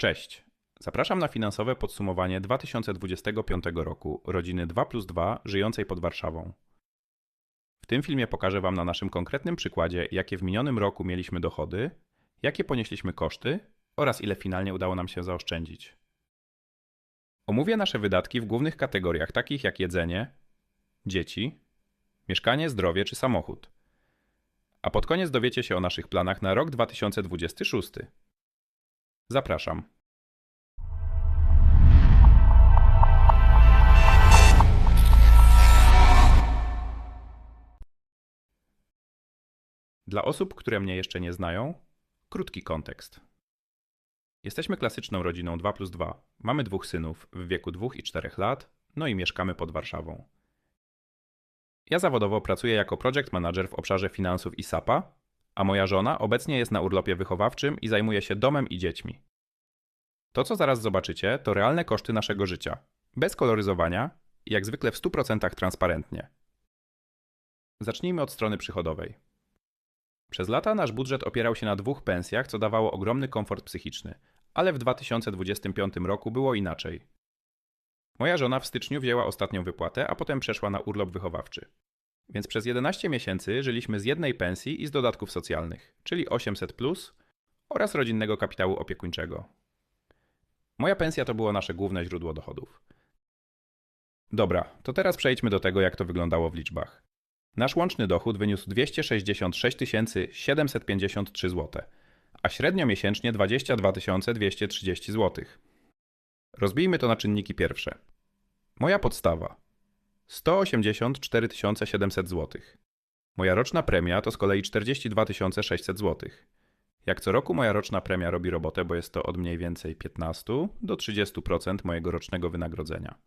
Cześć. Zapraszam na finansowe podsumowanie 2025 roku rodziny 2 plus 2 żyjącej pod Warszawą. W tym filmie pokażę Wam na naszym konkretnym przykładzie, jakie w minionym roku mieliśmy dochody, jakie ponieśliśmy koszty oraz ile finalnie udało nam się zaoszczędzić. Omówię nasze wydatki w głównych kategoriach takich jak jedzenie, dzieci, mieszkanie, zdrowie czy samochód. A pod koniec dowiecie się o naszych planach na rok 2026. Zapraszam. Dla osób, które mnie jeszcze nie znają, krótki kontekst. Jesteśmy klasyczną rodziną 2 plus 2. Mamy dwóch synów w wieku 2 i 4 lat, no i mieszkamy pod Warszawą. Ja zawodowo pracuję jako project manager w obszarze finansów i SAP-a, a moja żona obecnie jest na urlopie wychowawczym i zajmuje się domem i dziećmi. To, co zaraz zobaczycie, to realne koszty naszego życia. Bez koloryzowania i jak zwykle w 100% transparentnie. Zacznijmy od strony przychodowej. Przez lata nasz budżet opierał się na dwóch pensjach, co dawało ogromny komfort psychiczny, ale w 2025 roku było inaczej. Moja żona w styczniu wzięła ostatnią wypłatę, a potem przeszła na urlop wychowawczy. Więc przez 11 miesięcy żyliśmy z jednej pensji i z dodatków socjalnych, czyli 800 plus oraz rodzinnego kapitału opiekuńczego. Moja pensja to było nasze główne źródło dochodów. Dobra, to teraz przejdźmy do tego, jak to wyglądało w liczbach. Nasz łączny dochód wyniósł 266 753 zł, a średnio miesięcznie 22 230 zł. Rozbijmy to na czynniki pierwsze. Moja podstawa 184 700 zł. Moja roczna premia to z kolei 42 600 zł. Jak co roku moja roczna premia robi robotę, bo jest to od mniej więcej 15 do 30% mojego rocznego wynagrodzenia.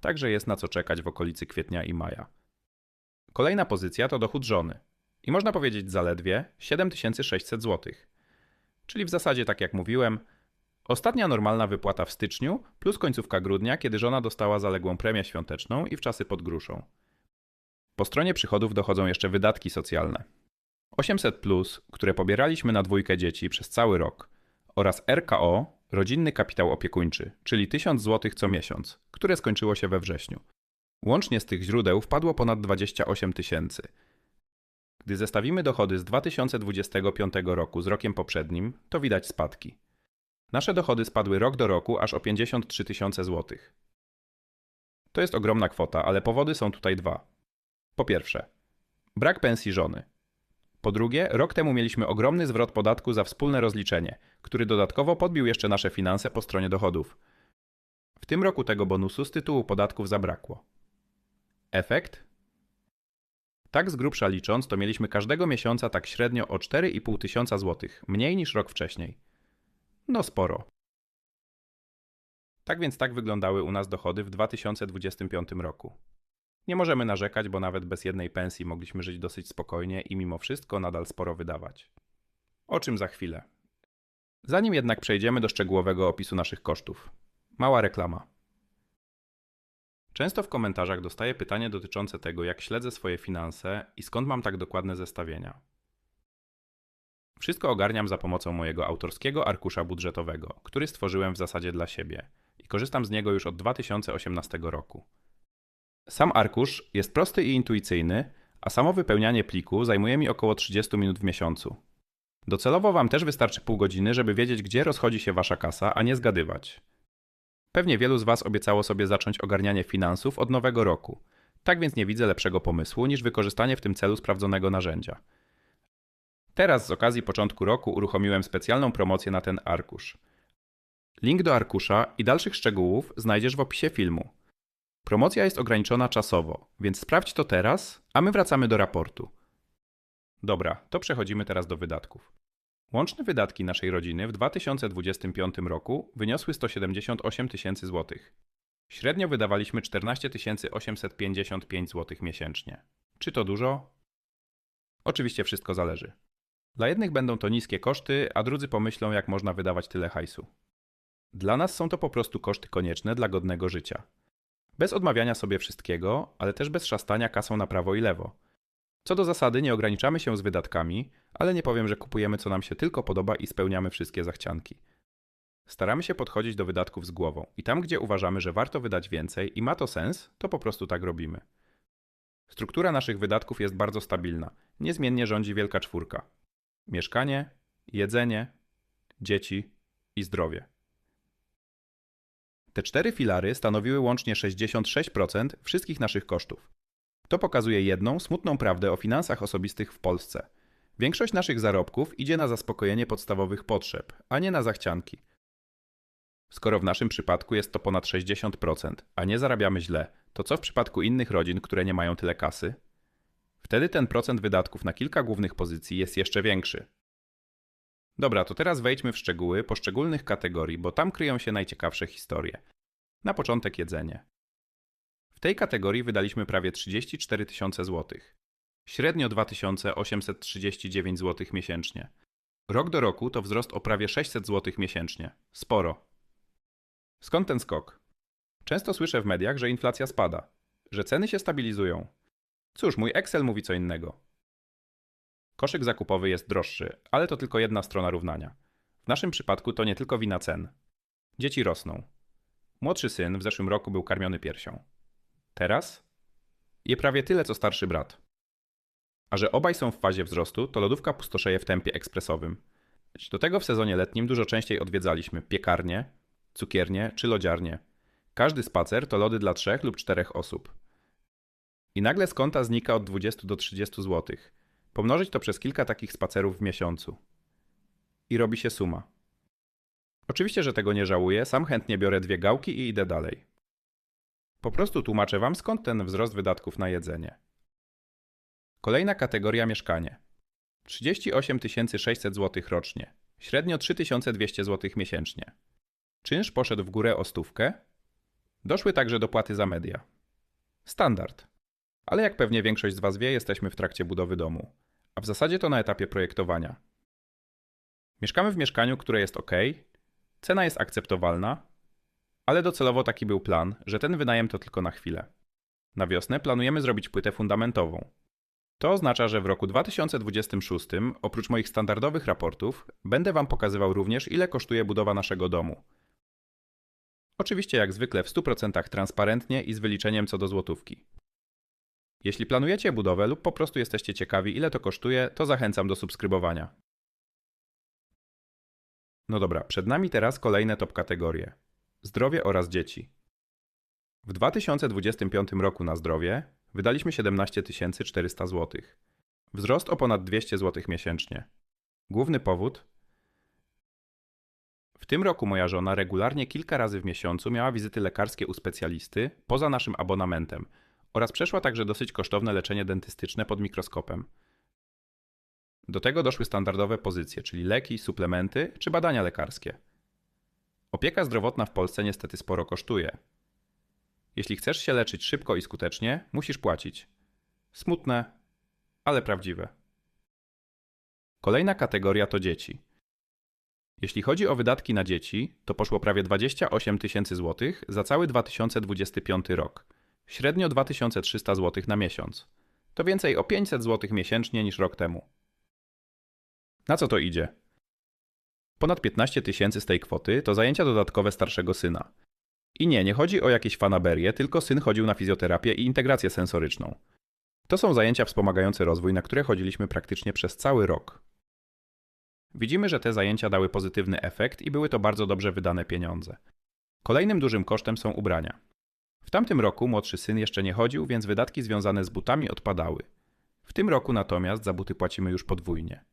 Także jest na co czekać w okolicy kwietnia i maja. Kolejna pozycja to dochód żony. I można powiedzieć zaledwie 7600 zł. Czyli w zasadzie, tak jak mówiłem, ostatnia normalna wypłata w styczniu plus końcówka grudnia, kiedy żona dostała zaległą premię świąteczną i w czasy pod gruszą. Po stronie przychodów dochodzą jeszcze wydatki socjalne. 800, plus, które pobieraliśmy na dwójkę dzieci przez cały rok, oraz RKO, rodzinny kapitał opiekuńczy, czyli 1000 zł co miesiąc, które skończyło się we wrześniu. Łącznie z tych źródeł wpadło ponad 28 tysięcy. Gdy zestawimy dochody z 2025 roku z rokiem poprzednim, to widać spadki. Nasze dochody spadły rok do roku aż o 53 tysiące złotych. To jest ogromna kwota, ale powody są tutaj dwa. Po pierwsze, brak pensji żony. Po drugie, rok temu mieliśmy ogromny zwrot podatku za wspólne rozliczenie, który dodatkowo podbił jeszcze nasze finanse po stronie dochodów. W tym roku tego bonusu z tytułu podatków zabrakło. Efekt? Tak z grubsza licząc, to mieliśmy każdego miesiąca tak średnio o 4,5 tysiąca złotych, mniej niż rok wcześniej. No sporo. Tak więc tak wyglądały u nas dochody w 2025 roku. Nie możemy narzekać, bo nawet bez jednej pensji mogliśmy żyć dosyć spokojnie i mimo wszystko nadal sporo wydawać. O czym za chwilę. Zanim jednak przejdziemy do szczegółowego opisu naszych kosztów. Mała reklama. Często w komentarzach dostaję pytanie dotyczące tego, jak śledzę swoje finanse i skąd mam tak dokładne zestawienia. Wszystko ogarniam za pomocą mojego autorskiego arkusza budżetowego, który stworzyłem w zasadzie dla siebie i korzystam z niego już od 2018 roku. Sam arkusz jest prosty i intuicyjny, a samo wypełnianie pliku zajmuje mi około 30 minut w miesiącu. Docelowo Wam też wystarczy pół godziny, żeby wiedzieć, gdzie rozchodzi się Wasza kasa, a nie zgadywać. Pewnie wielu z Was obiecało sobie zacząć ogarnianie finansów od nowego roku. Tak więc nie widzę lepszego pomysłu niż wykorzystanie w tym celu sprawdzonego narzędzia. Teraz z okazji początku roku uruchomiłem specjalną promocję na ten arkusz. Link do arkusza i dalszych szczegółów znajdziesz w opisie filmu. Promocja jest ograniczona czasowo, więc sprawdź to teraz, a my wracamy do raportu. Dobra, to przechodzimy teraz do wydatków. Łączne wydatki naszej rodziny w 2025 roku wyniosły 178 tysięcy złotych. Średnio wydawaliśmy 14 855 zł miesięcznie. Czy to dużo? Oczywiście wszystko zależy. Dla jednych będą to niskie koszty, a drudzy pomyślą, jak można wydawać tyle hajsu. Dla nas są to po prostu koszty konieczne dla godnego życia. Bez odmawiania sobie wszystkiego, ale też bez szastania kasą na prawo i lewo. Co do zasady nie ograniczamy się z wydatkami, ale nie powiem, że kupujemy co nam się tylko podoba i spełniamy wszystkie zachcianki. Staramy się podchodzić do wydatków z głową i tam, gdzie uważamy, że warto wydać więcej i ma to sens, to po prostu tak robimy. Struktura naszych wydatków jest bardzo stabilna. Niezmiennie rządzi wielka czwórka: mieszkanie, jedzenie, dzieci i zdrowie. Te cztery filary stanowiły łącznie 66% wszystkich naszych kosztów. To pokazuje jedną smutną prawdę o finansach osobistych w Polsce. Większość naszych zarobków idzie na zaspokojenie podstawowych potrzeb, a nie na zachcianki. Skoro w naszym przypadku jest to ponad 60%, a nie zarabiamy źle, to co w przypadku innych rodzin, które nie mają tyle kasy? Wtedy ten procent wydatków na kilka głównych pozycji jest jeszcze większy. Dobra, to teraz wejdźmy w szczegóły poszczególnych kategorii, bo tam kryją się najciekawsze historie. Na początek jedzenie. W tej kategorii wydaliśmy prawie 34 tysiące złotych. Średnio 2839 zł miesięcznie. Rok do roku to wzrost o prawie 600 zł miesięcznie. Sporo. Skąd ten skok? Często słyszę w mediach, że inflacja spada, że ceny się stabilizują. Cóż, mój Excel mówi co innego. Koszyk zakupowy jest droższy, ale to tylko jedna strona równania. W naszym przypadku to nie tylko wina cen. Dzieci rosną. Młodszy syn w zeszłym roku był karmiony piersią. Teraz je prawie tyle co starszy brat. A że obaj są w fazie wzrostu, to lodówka pustoszeje w tempie ekspresowym. Do tego w sezonie letnim dużo częściej odwiedzaliśmy piekarnie, cukiernie czy lodziarnie. Każdy spacer to lody dla trzech lub czterech osób. I nagle z konta znika od 20 do 30 zł. Pomnożyć to przez kilka takich spacerów w miesiącu. I robi się suma. Oczywiście, że tego nie żałuję, sam chętnie biorę dwie gałki i idę dalej. Po prostu tłumaczę Wam skąd ten wzrost wydatków na jedzenie. Kolejna kategoria mieszkanie. 38 600 zł rocznie, średnio 3200 zł miesięcznie. Czynsz poszedł w górę o stówkę. Doszły także dopłaty za media. Standard. Ale jak pewnie większość z Was wie, jesteśmy w trakcie budowy domu. A w zasadzie to na etapie projektowania. Mieszkamy w mieszkaniu, które jest ok, cena jest akceptowalna, ale docelowo taki był plan, że ten wynajem to tylko na chwilę. Na wiosnę planujemy zrobić płytę fundamentową. To oznacza, że w roku 2026, oprócz moich standardowych raportów, będę Wam pokazywał również, ile kosztuje budowa naszego domu. Oczywiście, jak zwykle, w 100% transparentnie i z wyliczeniem co do złotówki. Jeśli planujecie budowę lub po prostu jesteście ciekawi, ile to kosztuje, to zachęcam do subskrybowania. No dobra, przed nami teraz kolejne top kategorie: zdrowie oraz dzieci. W 2025 roku na zdrowie wydaliśmy 17 400 zł. Wzrost o ponad 200 zł miesięcznie. Główny powód? W tym roku moja żona regularnie kilka razy w miesiącu miała wizyty lekarskie u specjalisty poza naszym abonamentem oraz przeszła także dosyć kosztowne leczenie dentystyczne pod mikroskopem. Do tego doszły standardowe pozycje, czyli leki, suplementy czy badania lekarskie. Opieka zdrowotna w Polsce niestety sporo kosztuje. Jeśli chcesz się leczyć szybko i skutecznie, musisz płacić. Smutne, ale prawdziwe. Kolejna kategoria to dzieci. Jeśli chodzi o wydatki na dzieci, to poszło prawie 28 tysięcy złotych za cały 2025 rok. Średnio 2300 zł na miesiąc. To więcej o 500 zł miesięcznie niż rok temu. Na co to idzie? Ponad 15 tysięcy z tej kwoty to zajęcia dodatkowe starszego syna. I nie, nie chodzi o jakieś fanaberie, tylko syn chodził na fizjoterapię i integrację sensoryczną. To są zajęcia wspomagające rozwój, na które chodziliśmy praktycznie przez cały rok. Widzimy, że te zajęcia dały pozytywny efekt i były to bardzo dobrze wydane pieniądze. Kolejnym dużym kosztem są ubrania. W tamtym roku młodszy syn jeszcze nie chodził, więc wydatki związane z butami odpadały. W tym roku natomiast za buty płacimy już podwójnie.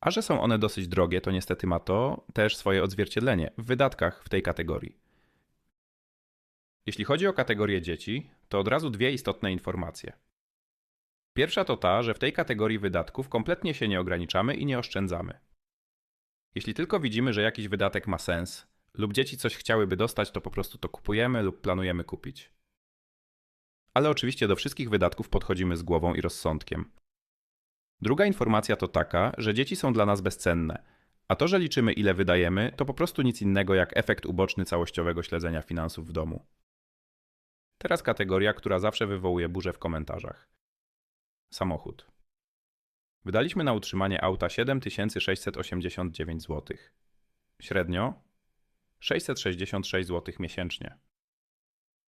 A że są one dosyć drogie, to niestety ma to też swoje odzwierciedlenie w wydatkach w tej kategorii. Jeśli chodzi o kategorię dzieci, to od razu dwie istotne informacje. Pierwsza to ta, że w tej kategorii wydatków kompletnie się nie ograniczamy i nie oszczędzamy. Jeśli tylko widzimy, że jakiś wydatek ma sens, lub dzieci coś chciałyby dostać, to po prostu to kupujemy lub planujemy kupić. Ale oczywiście do wszystkich wydatków podchodzimy z głową i rozsądkiem. Druga informacja to taka, że dzieci są dla nas bezcenne, a to, że liczymy ile wydajemy, to po prostu nic innego jak efekt uboczny całościowego śledzenia finansów w domu. Teraz kategoria, która zawsze wywołuje burzę w komentarzach. Samochód. Wydaliśmy na utrzymanie auta 7689 zł. Średnio 666 zł miesięcznie.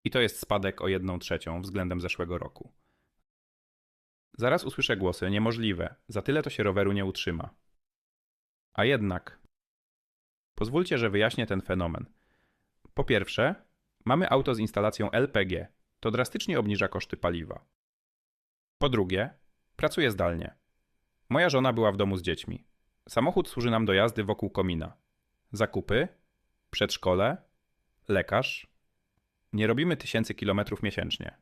I to jest spadek o 1 trzecią względem zeszłego roku. Zaraz usłyszę głosy niemożliwe, za tyle to się roweru nie utrzyma. A jednak. Pozwólcie, że wyjaśnię ten fenomen. Po pierwsze, mamy auto z instalacją LPG. To drastycznie obniża koszty paliwa. Po drugie, pracuję zdalnie. Moja żona była w domu z dziećmi. Samochód służy nam do jazdy wokół komina. Zakupy, przedszkole, lekarz. Nie robimy tysięcy kilometrów miesięcznie.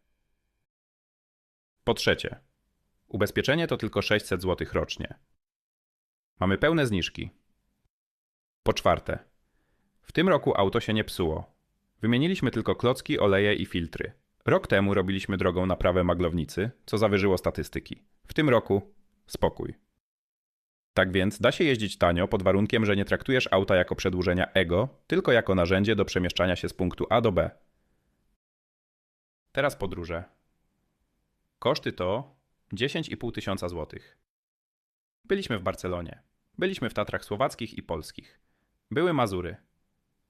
Po trzecie, ubezpieczenie to tylko 600 zł rocznie. Mamy pełne zniżki. Po czwarte, w tym roku auto się nie psuło. Wymieniliśmy tylko klocki, oleje i filtry. Rok temu robiliśmy drogą naprawę maglownicy, co zawyżyło statystyki. W tym roku spokój. Tak więc da się jeździć tanio pod warunkiem, że nie traktujesz auta jako przedłużenia ego, tylko jako narzędzie do przemieszczania się z punktu A do B. Teraz podróże. Koszty to 10,5 tysiąca złotych. Byliśmy w Barcelonie. Byliśmy w Tatrach Słowackich i Polskich. Były Mazury.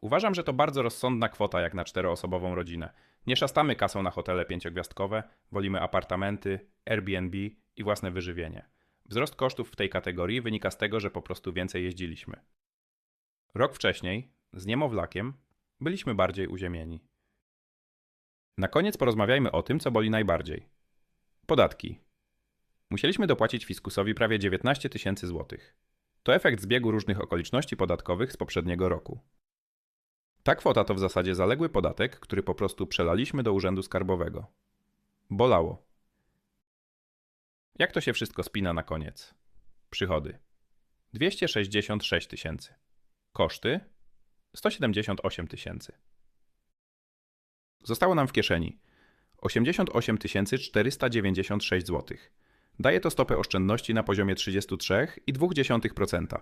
Uważam, że to bardzo rozsądna kwota jak na czteroosobową rodzinę. Nie szastamy kasą na hotele pięciogwiazdkowe, wolimy apartamenty, Airbnb i własne wyżywienie. Wzrost kosztów w tej kategorii wynika z tego, że po prostu więcej jeździliśmy. Rok wcześniej, z niemowlakiem, byliśmy bardziej uziemieni. Na koniec porozmawiajmy o tym, co boli najbardziej. Podatki. Musieliśmy dopłacić fiskusowi prawie 19 tysięcy złotych. To efekt zbiegu różnych okoliczności podatkowych z poprzedniego roku. Ta kwota to w zasadzie zaległy podatek, który po prostu przelaliśmy do urzędu skarbowego. Bolało. Jak to się wszystko spina na koniec? Przychody 266 tysięcy. Koszty 178 tysięcy. Zostało nam w kieszeni 88 496 zł. Daje to stopę oszczędności na poziomie 33,2%.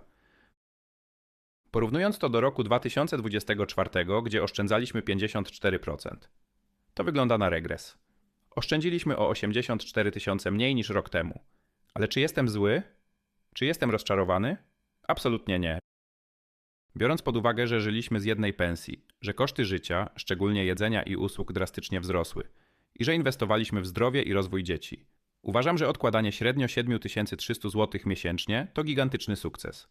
Porównując to do roku 2024, gdzie oszczędzaliśmy 54%. To wygląda na regres. Oszczędziliśmy o 84 tysiące mniej niż rok temu. Ale czy jestem zły? Czy jestem rozczarowany? Absolutnie nie. Biorąc pod uwagę, że żyliśmy z jednej pensji, że koszty życia, szczególnie jedzenia i usług, drastycznie wzrosły i że inwestowaliśmy w zdrowie i rozwój dzieci, uważam, że odkładanie średnio 7300 zł miesięcznie to gigantyczny sukces.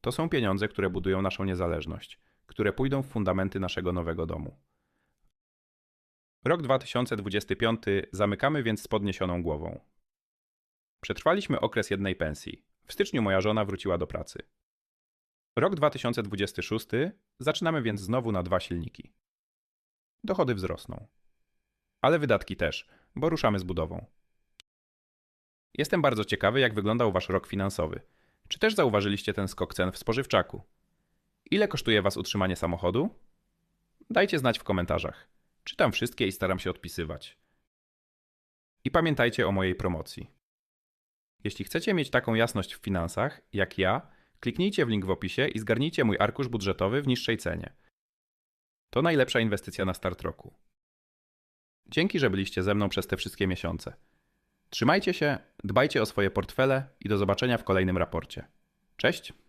To są pieniądze, które budują naszą niezależność, które pójdą w fundamenty naszego nowego domu. Rok 2025 zamykamy więc z podniesioną głową. Przetrwaliśmy okres jednej pensji. W styczniu moja żona wróciła do pracy. Rok 2026 zaczynamy więc znowu na dwa silniki. Dochody wzrosną. Ale wydatki też, bo ruszamy z budową. Jestem bardzo ciekawy, jak wyglądał wasz rok finansowy. Czy też zauważyliście ten skok cen w spożywczaku? Ile kosztuje was utrzymanie samochodu? Dajcie znać w komentarzach. Czytam wszystkie i staram się odpisywać. I pamiętajcie o mojej promocji. Jeśli chcecie mieć taką jasność w finansach, jak ja, kliknijcie w link w opisie i zgarnijcie mój arkusz budżetowy w niższej cenie. To najlepsza inwestycja na start roku. Dzięki, że byliście ze mną przez te wszystkie miesiące. Trzymajcie się, dbajcie o swoje portfele i do zobaczenia w kolejnym raporcie. Cześć!